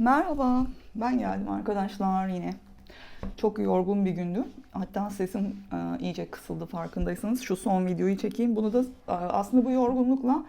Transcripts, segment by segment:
Merhaba, ben geldim arkadaşlar yine. Çok yorgun bir gündü. Hatta sesim e, iyice kısıldı farkındaysanız. Şu son videoyu çekeyim. Bunu da e, aslında bu yorgunlukla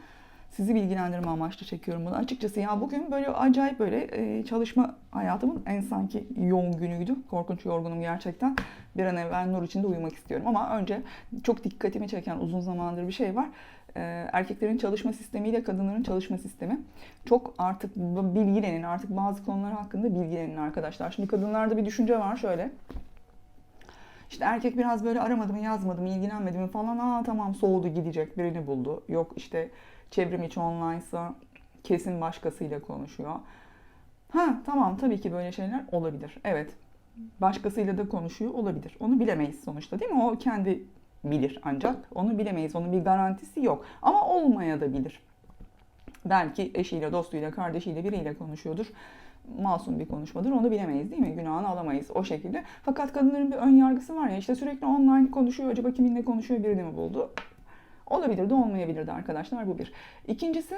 sizi bilgilendirme amaçlı çekiyorum bunu. Açıkçası ya bugün böyle acayip böyle e, çalışma hayatımın en sanki yoğun günüydü. Korkunç yorgunum gerçekten. Bir an evvel nur içinde uyumak istiyorum. Ama önce çok dikkatimi çeken uzun zamandır bir şey var. E, erkeklerin çalışma sistemiyle kadınların çalışma sistemi. Çok artık bilgilenin, artık bazı konular hakkında bilgilenin arkadaşlar. Şimdi kadınlarda bir düşünce var şöyle. İşte erkek biraz böyle aramadı mı, yazmadı mı, ilgilenmedi mi falan. Aa tamam soğudu gidecek, birini buldu. Yok işte çevrim içi online'sa kesin başkasıyla konuşuyor. Ha tamam tabii ki böyle şeyler olabilir. Evet. Başkasıyla da konuşuyor olabilir. Onu bilemeyiz sonuçta değil mi? O kendi bilir ancak. Onu bilemeyiz. Onun bir garantisi yok. Ama olmaya da bilir. Belki eşiyle, dostuyla, kardeşiyle, biriyle konuşuyordur. Masum bir konuşmadır. Onu bilemeyiz değil mi? Günahını alamayız o şekilde. Fakat kadınların bir ön yargısı var ya işte sürekli online konuşuyor. Acaba kiminle konuşuyor birini mi buldu? Olabilir de olmayabilir de arkadaşlar bu bir. İkincisi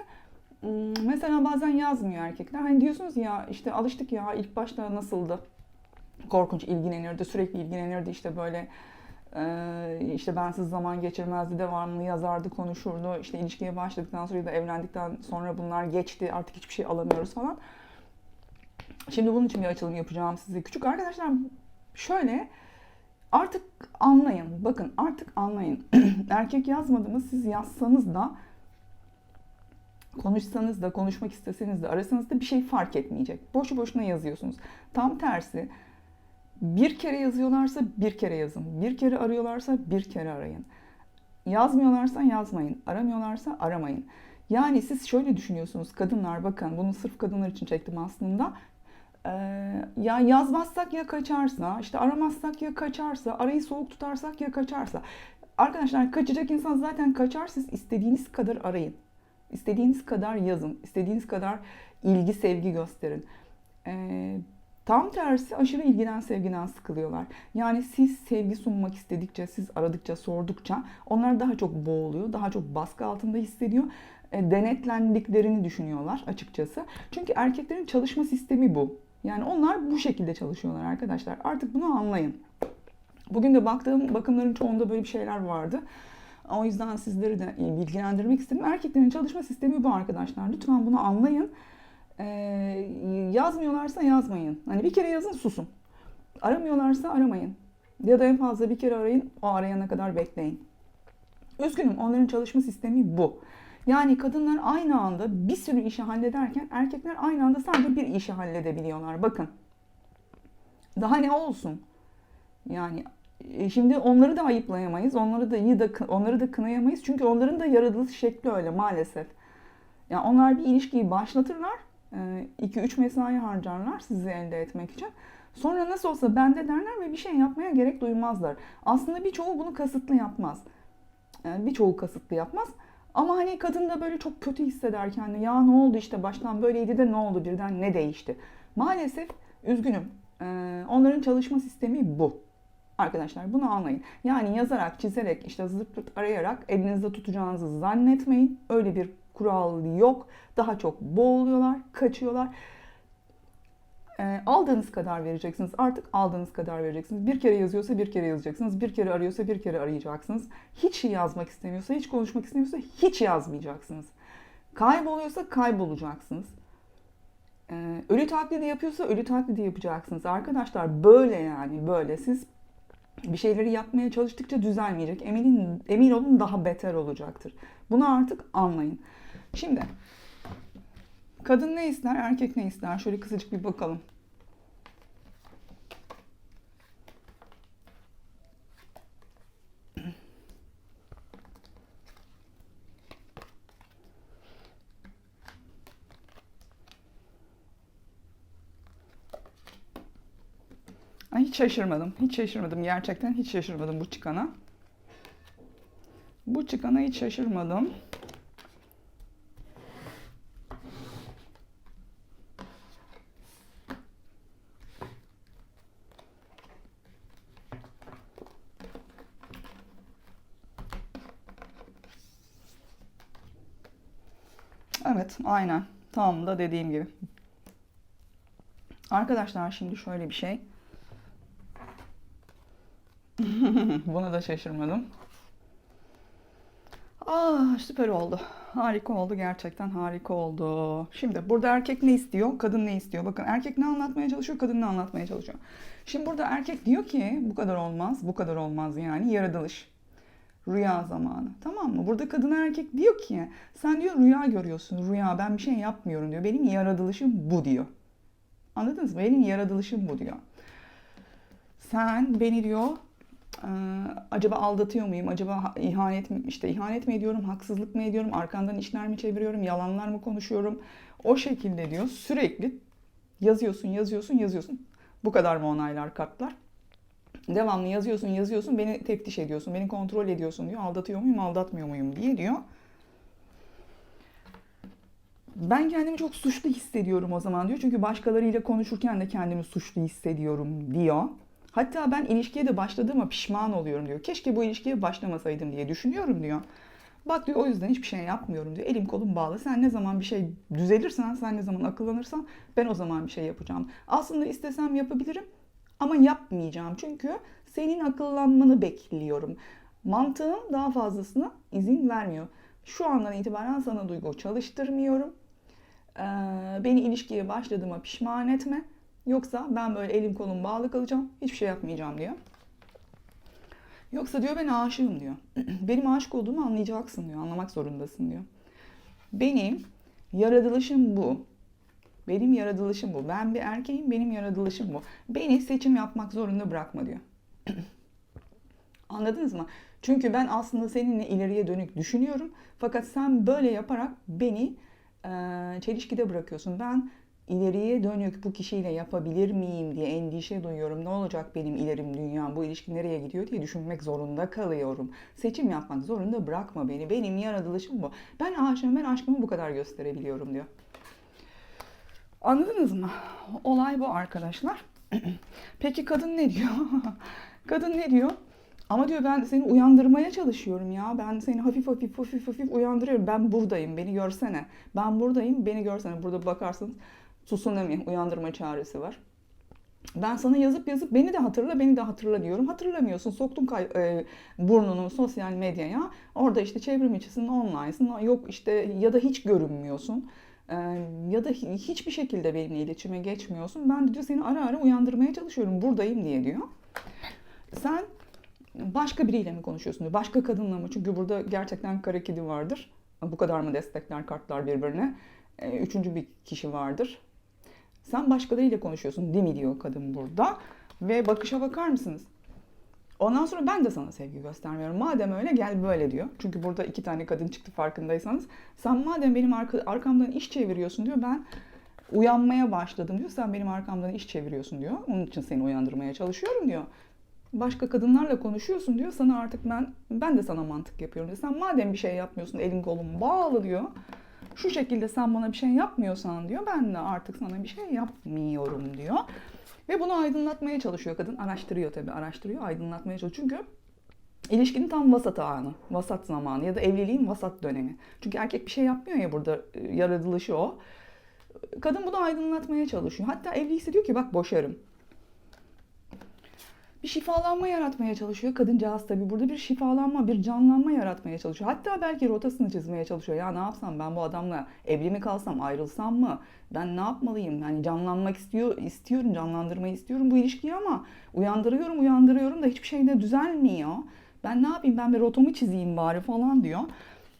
mesela bazen yazmıyor erkekler. Hani diyorsunuz ya işte alıştık ya ilk başta nasıldı? Korkunç ilgilenirdi, sürekli ilgilenirdi işte böyle işte bensiz zaman geçirmezdi, devamlı yazardı, konuşurdu. İşte ilişkiye başladıktan sonra da evlendikten sonra bunlar geçti. Artık hiçbir şey alamıyoruz falan. Şimdi bunun için bir açılım yapacağım size. Küçük arkadaşlar şöyle artık anlayın. Bakın artık anlayın. Erkek yazmadı mı siz yazsanız da konuşsanız da konuşmak isteseniz de arasanız da bir şey fark etmeyecek. Boşu boşuna yazıyorsunuz. Tam tersi bir kere yazıyorlarsa bir kere yazın. Bir kere arıyorlarsa bir kere arayın. Yazmıyorlarsa yazmayın. Aramıyorlarsa aramayın. Yani siz şöyle düşünüyorsunuz kadınlar bakın bunu sırf kadınlar için çektim aslında. Ee, ya yazmazsak ya kaçarsa, işte aramazsak ya kaçarsa, arayı soğuk tutarsak ya kaçarsa. Arkadaşlar kaçacak insan zaten kaçar siz istediğiniz kadar arayın. İstediğiniz kadar yazın. istediğiniz kadar ilgi sevgi gösterin. Ee, Tam tersi aşırı ilgiden sevgiden sıkılıyorlar. Yani siz sevgi sunmak istedikçe, siz aradıkça, sordukça onlar daha çok boğuluyor, daha çok baskı altında hissediyor. E, denetlendiklerini düşünüyorlar açıkçası. Çünkü erkeklerin çalışma sistemi bu. Yani onlar bu şekilde çalışıyorlar arkadaşlar. Artık bunu anlayın. Bugün de baktığım bakımların çoğunda böyle bir şeyler vardı. O yüzden sizleri de bilgilendirmek istedim. Erkeklerin çalışma sistemi bu arkadaşlar. Lütfen bunu anlayın. Ee, yazmıyorlarsa yazmayın. Hani bir kere yazın susun. Aramıyorlarsa aramayın. Ya da en fazla bir kere arayın, o arayana kadar bekleyin. Üzgünüm, onların çalışma sistemi bu. Yani kadınlar aynı anda bir sürü işi hallederken erkekler aynı anda sadece bir işi halledebiliyorlar. Bakın. Daha ne olsun? Yani e, şimdi onları da ayıplayamayız. Onları da iyi da onları da kınayamayız. Çünkü onların da yaratılış şekli öyle maalesef. Yani onlar bir ilişkiyi başlatırlar 2-3 e, mesai harcarlar sizi elde etmek için. Sonra nasıl olsa bende derler ve bir şey yapmaya gerek duymazlar. Aslında birçoğu bunu kasıtlı yapmaz. Yani birçoğu kasıtlı yapmaz. Ama hani kadın da böyle çok kötü hisseder kendini. Ya ne oldu işte baştan böyleydi de ne oldu birden ne değişti. Maalesef üzgünüm. E, onların çalışma sistemi bu. Arkadaşlar bunu anlayın. Yani yazarak, çizerek, işte zırt pırt arayarak elinizde tutacağınızı zannetmeyin. Öyle bir kural yok. Daha çok boğuluyorlar, kaçıyorlar. E, aldığınız kadar vereceksiniz. Artık aldığınız kadar vereceksiniz. Bir kere yazıyorsa bir kere yazacaksınız. Bir kere arıyorsa bir kere arayacaksınız. Hiç yazmak istemiyorsa, hiç konuşmak istemiyorsa hiç yazmayacaksınız. Kayboluyorsa kaybolacaksınız. Ee, ölü taklidi yapıyorsa ölü taklidi yapacaksınız. Arkadaşlar böyle yani böyle. Siz bir şeyleri yapmaya çalıştıkça düzelmeyecek. Emin, emin olun daha beter olacaktır. Bunu artık anlayın. Şimdi kadın ne ister, erkek ne ister? Şöyle kısacık bir bakalım. Hiç şaşırmadım. Hiç şaşırmadım. Gerçekten hiç şaşırmadım bu çıkana. Bu çıkana hiç şaşırmadım. Evet, aynen. Tam da dediğim gibi. Arkadaşlar şimdi şöyle bir şey. Buna da şaşırmadım. Ah süper oldu. Harika oldu gerçekten harika oldu. Şimdi burada erkek ne istiyor, kadın ne istiyor? Bakın erkek ne anlatmaya çalışıyor, kadın ne anlatmaya çalışıyor. Şimdi burada erkek diyor ki bu kadar olmaz, bu kadar olmaz yani yaratılış. Rüya zamanı. Tamam mı? Burada kadın erkek diyor ki sen diyor rüya görüyorsun. Rüya ben bir şey yapmıyorum diyor. Benim yaratılışım bu diyor. Anladınız mı? Benim yaratılışım bu diyor. Sen beni diyor acaba aldatıyor muyum? Acaba ihanet mi, işte ihanet mi ediyorum? Haksızlık mı ediyorum? Arkandan işler mi çeviriyorum? Yalanlar mı konuşuyorum? O şekilde diyor sürekli yazıyorsun, yazıyorsun, yazıyorsun. Bu kadar mı onaylar kartlar? Devamlı yazıyorsun, yazıyorsun, beni teftiş ediyorsun, beni kontrol ediyorsun diyor. Aldatıyor muyum, aldatmıyor muyum diye diyor. Ben kendimi çok suçlu hissediyorum o zaman diyor. Çünkü başkalarıyla konuşurken de kendimi suçlu hissediyorum diyor. Hatta ben ilişkiye de başladığıma pişman oluyorum diyor. Keşke bu ilişkiye başlamasaydım diye düşünüyorum diyor. Bak diyor o yüzden hiçbir şey yapmıyorum diyor. Elim kolum bağlı. Sen ne zaman bir şey düzelirsen, sen ne zaman akıllanırsan ben o zaman bir şey yapacağım. Aslında istesem yapabilirim ama yapmayacağım. Çünkü senin akıllanmanı bekliyorum. Mantığım daha fazlasına izin vermiyor. Şu andan itibaren sana duygu çalıştırmıyorum. Ee, beni ilişkiye başladığıma pişman etme. Yoksa ben böyle elim kolum bağlı kalacağım. Hiçbir şey yapmayacağım diyor. Yoksa diyor ben aşığım diyor. Benim aşık olduğumu anlayacaksın diyor. Anlamak zorundasın diyor. Benim yaratılışım bu. Benim yaratılışım bu. Ben bir erkeğim, benim yaratılışım bu. Beni seçim yapmak zorunda bırakma diyor. Anladınız mı? Çünkü ben aslında seninle ileriye dönük düşünüyorum. Fakat sen böyle yaparak beni e, çelişkide bırakıyorsun. Ben ileriye dönük bu kişiyle yapabilir miyim diye endişe duyuyorum. Ne olacak benim ilerim dünyam, bu ilişki nereye gidiyor diye düşünmek zorunda kalıyorum. Seçim yapmak zorunda bırakma beni. Benim yaratılışım bu. Ben aşığım, ben aşkımı bu kadar gösterebiliyorum diyor. Anladınız mı? Olay bu arkadaşlar. Peki kadın ne diyor? kadın ne diyor? Ama diyor ben seni uyandırmaya çalışıyorum ya. Ben seni hafif hafif hafif hafif uyandırıyorum. Ben buradayım. Beni görsene. Ben buradayım. Beni görsene. Burada bakarsanız tsunami uyandırma çağrısı var. Ben sana yazıp yazıp beni de hatırla, beni de hatırla diyorum. Hatırlamıyorsun. Soktum kay- e, burnunu sosyal medyaya. Orada işte çevrim içisin, online'sın. Yok işte ya da hiç görünmüyorsun. Ya da hiçbir şekilde benimle iletişime geçmiyorsun. Ben de diyor seni ara ara uyandırmaya çalışıyorum. Buradayım diye diyor. Sen başka biriyle mi konuşuyorsun diyor. Başka kadınla mı? Çünkü burada gerçekten kara kedi vardır. Bu kadar mı destekler kartlar birbirine? Üçüncü bir kişi vardır. Sen başkalarıyla konuşuyorsun değil mi diyor kadın burada. Ve bakışa bakar mısınız? Ondan sonra ben de sana sevgi göstermiyorum. Madem öyle gel böyle diyor. Çünkü burada iki tane kadın çıktı farkındaysanız. Sen madem benim arka, arkamdan iş çeviriyorsun diyor. Ben uyanmaya başladım diyor. Sen benim arkamdan iş çeviriyorsun diyor. Onun için seni uyandırmaya çalışıyorum diyor. Başka kadınlarla konuşuyorsun diyor. Sana artık ben ben de sana mantık yapıyorum diyor. Sen madem bir şey yapmıyorsun elin kolun bağlı diyor şu şekilde sen bana bir şey yapmıyorsan diyor ben de artık sana bir şey yapmıyorum diyor. Ve bunu aydınlatmaya çalışıyor kadın. Araştırıyor tabii araştırıyor aydınlatmaya çalışıyor. Çünkü ilişkinin tam vasat anı, vasat zamanı ya da evliliğin vasat dönemi. Çünkü erkek bir şey yapmıyor ya burada yaratılışı o. Kadın bunu aydınlatmaya çalışıyor. Hatta evliyse diyor ki bak boşarım bir şifalanma yaratmaya çalışıyor. Kadıncağız tabii burada bir şifalanma, bir canlanma yaratmaya çalışıyor. Hatta belki rotasını çizmeye çalışıyor. Ya ne yapsam ben bu adamla evli mi kalsam, ayrılsam mı? Ben ne yapmalıyım? Yani canlanmak istiyor, istiyorum, canlandırmayı istiyorum bu ilişkiyi ama uyandırıyorum, uyandırıyorum da hiçbir şey de düzelmiyor. Ben ne yapayım? Ben bir rotamı çizeyim bari falan diyor.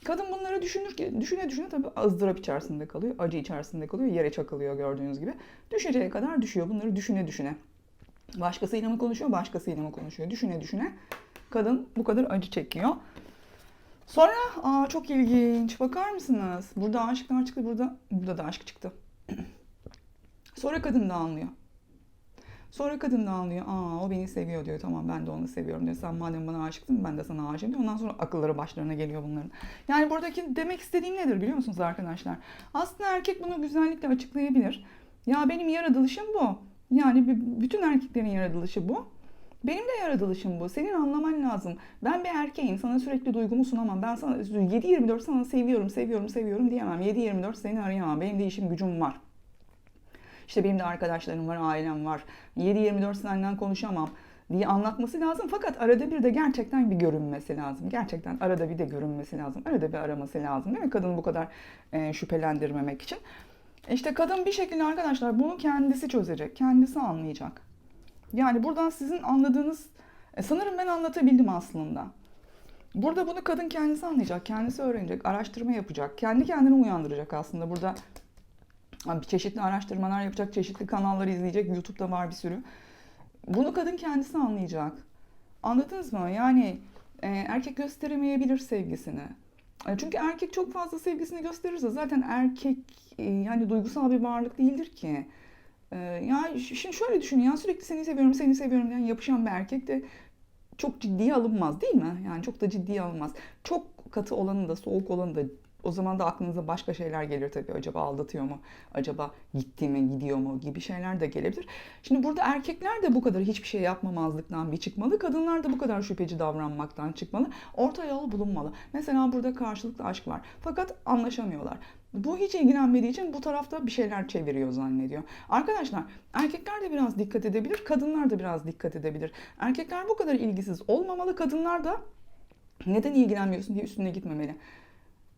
Kadın bunları düşünür düşüne düşüne tabii ızdırap içerisinde kalıyor, acı içerisinde kalıyor, yere çakılıyor gördüğünüz gibi. Düşeceğe kadar düşüyor. Bunları düşüne düşüne. Başkasıyla mı konuşuyor, başkasıyla mı konuşuyor? Düşüne düşüne kadın bu kadar acı çekiyor. Sonra aa çok ilginç. Bakar mısınız? Burada aşıklar çıktı, burada burada da aşk çıktı. Sonra kadın da anlıyor. Sonra kadın da anlıyor. Aa o beni seviyor diyor. Tamam ben de onu seviyorum diyor. Sen madem bana aşıksın ben de sana aşığım diyor. Ondan sonra akılları başlarına geliyor bunların. Yani buradaki demek istediğim nedir biliyor musunuz arkadaşlar? Aslında erkek bunu güzellikle açıklayabilir. Ya benim yaratılışım bu. Yani bütün erkeklerin yaratılışı bu. Benim de yaratılışım bu. Senin anlaman lazım. Ben bir erkeğim. Sana sürekli duygumu sunamam. Ben sana 7-24 sana seviyorum, seviyorum, seviyorum diyemem. 7-24 seni arayamam. Benim de işim gücüm var. İşte benim de arkadaşlarım var, ailem var. 7-24 senden konuşamam diye anlatması lazım. Fakat arada bir de gerçekten bir görünmesi lazım. Gerçekten arada bir de görünmesi lazım. Arada bir araması lazım değil mi? Kadını bu kadar e, şüphelendirmemek için. İşte kadın bir şekilde arkadaşlar bunu kendisi çözecek. Kendisi anlayacak. Yani buradan sizin anladığınız e, sanırım ben anlatabildim aslında. Burada bunu kadın kendisi anlayacak, kendisi öğrenecek, araştırma yapacak, kendi kendini uyandıracak aslında. Burada bir çeşitli araştırmalar yapacak, çeşitli kanalları izleyecek, YouTube'da var bir sürü. Bunu kadın kendisi anlayacak. Anladınız mı? Yani e, erkek gösteremeyebilir sevgisini. E, çünkü erkek çok fazla sevgisini gösterirse zaten erkek e, yani duygusal bir varlık değildir ki. E, ya şimdi şöyle düşünün ya sürekli seni seviyorum, seni seviyorum diyen yapışan bir erkek de çok ciddiye alınmaz değil mi? Yani çok da ciddiye alınmaz. Çok katı olanı da soğuk olanı da o zaman da aklınıza başka şeyler gelir tabii. Acaba aldatıyor mu? Acaba gitti mi, gidiyor mu gibi şeyler de gelebilir. Şimdi burada erkekler de bu kadar hiçbir şey yapmamazlıktan bir çıkmalı. Kadınlar da bu kadar şüpheci davranmaktan çıkmalı. Orta yol bulunmalı. Mesela burada karşılıklı aşk var. Fakat anlaşamıyorlar. Bu hiç ilgilenmediği için bu tarafta bir şeyler çeviriyor zannediyor. Arkadaşlar erkekler de biraz dikkat edebilir, kadınlar da biraz dikkat edebilir. Erkekler bu kadar ilgisiz olmamalı, kadınlar da neden ilgilenmiyorsun diye üstüne gitmemeli.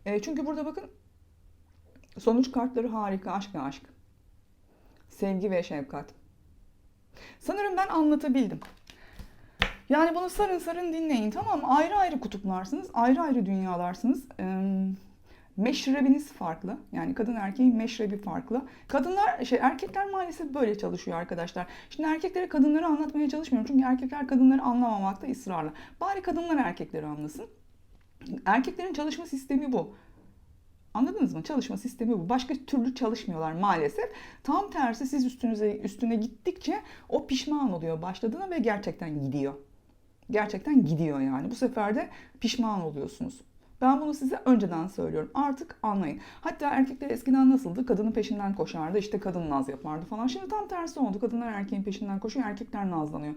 E, çünkü burada bakın sonuç kartları harika, aşk ve aşk. Sevgi ve şefkat. Sanırım ben anlatabildim. Yani bunu sarın sarın dinleyin tamam? Ayrı ayrı kutuplarsınız, ayrı ayrı dünyalarsınız. Ee, meşrebiniz farklı. Yani kadın erkeğin meşrebi farklı. Kadınlar, şey erkekler maalesef böyle çalışıyor arkadaşlar. Şimdi erkeklere kadınları anlatmaya çalışmıyorum. Çünkü erkekler kadınları anlamamakta ısrarlı. Bari kadınlar erkekleri anlasın. Erkeklerin çalışma sistemi bu. Anladınız mı? Çalışma sistemi bu. Başka türlü çalışmıyorlar maalesef. Tam tersi siz üstünüze üstüne gittikçe o pişman oluyor başladığına ve gerçekten gidiyor. Gerçekten gidiyor yani. Bu sefer de pişman oluyorsunuz. Ben bunu size önceden söylüyorum. Artık anlayın. Hatta erkekler eskiden nasıldı? Kadının peşinden koşardı. işte kadın naz yapardı falan. Şimdi tam tersi oldu. Kadınlar erkeğin peşinden koşuyor. Erkekler nazlanıyor.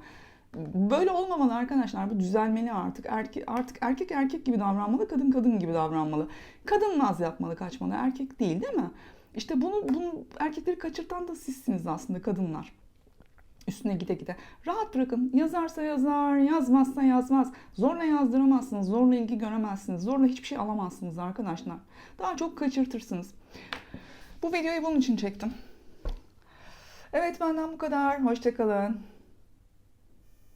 Böyle olmamalı arkadaşlar. Bu düzelmeli artık. Erke, artık erkek erkek gibi davranmalı, kadın kadın gibi davranmalı. Kadın naz yapmalı, kaçmalı. Erkek değil değil mi? İşte bunu, bunu erkekleri kaçırtan da sizsiniz aslında kadınlar. Üstüne gide gide. Rahat bırakın. Yazarsa yazar, yazmazsa yazmaz. Zorla yazdıramazsınız, zorla ilgi göremezsiniz, zorla hiçbir şey alamazsınız arkadaşlar. Daha çok kaçırtırsınız. Bu videoyu bunun için çektim. Evet benden bu kadar. Hoşçakalın.